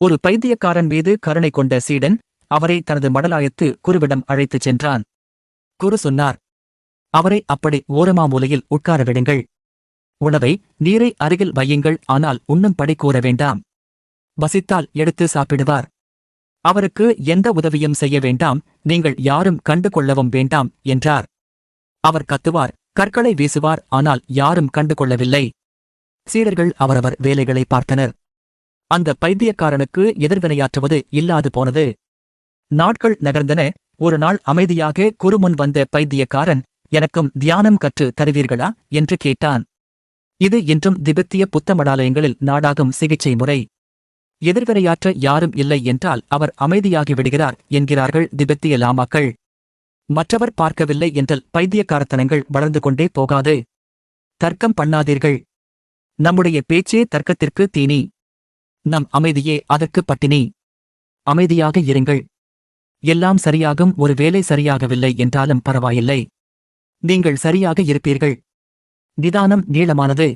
ஒரு பைத்தியக்காரன் மீது கருணை கொண்ட சீடன் அவரை தனது மடலாயத்து குருவிடம் அழைத்துச் சென்றான். குரு சொன்னார் அவரை அப்படி ஓரமா மூலையில் உட்கார விடுங்கள். உணவை நீரை அருகில் வையுங்கள் ஆனால் உண்ணும் படி கூற வேண்டாம். வசித்தால் எடுத்து சாப்பிடுவார். அவருக்கு எந்த உதவியும் செய்ய வேண்டாம் நீங்கள் யாரும் கண்டு கொள்ளவும் வேண்டாம் என்றார். அவர் கத்துவார் கற்களை வீசுவார் ஆனால் யாரும் கண்டு கொள்ளவில்லை. சீடர்கள் அவரவர் வேலைகளை பார்த்தனர். அந்த பைத்தியக்காரனுக்கு எதிர்வினையாற்றுவது இல்லாது போனது. நாட்கள் நகர்ந்தன. ஒரு நாள் அமைதியாக குறுமுன் வந்த பைத்தியக்காரன் எனக்கும் தியானம் கற்று தருவீர்களா? என்று கேட்டான். இது இன்றும் திபெத்திய புத்தமடாலயங்களில் நாடாகும் சிகிச்சை முறை. எதிர்வினையாற்ற யாரும் இல்லை என்றால் அவர் அமைதியாகி விடுகிறார் என்கிறார்கள் திபெத்திய லாமாக்கள். மற்றவர் பார்க்கவில்லை என்றால் பைத்தியக்காரத்தனங்கள் வளர்ந்து கொண்டே போகாது. தர்க்கம் பண்ணாதீர்கள். நம்முடைய பேச்சே தர்க்கத்திற்கு தீனி. நம் அமைதியே அதற்கு பட்டினி. அமைதியாக இருங்கள். எல்லாம் சரியாகும் ஒரு வேலை சரியாகவில்லை என்றாலும் பரவாயில்லை. நீங்கள் சரியாக இருப்பீர்கள். நிதானம் நீளமானது.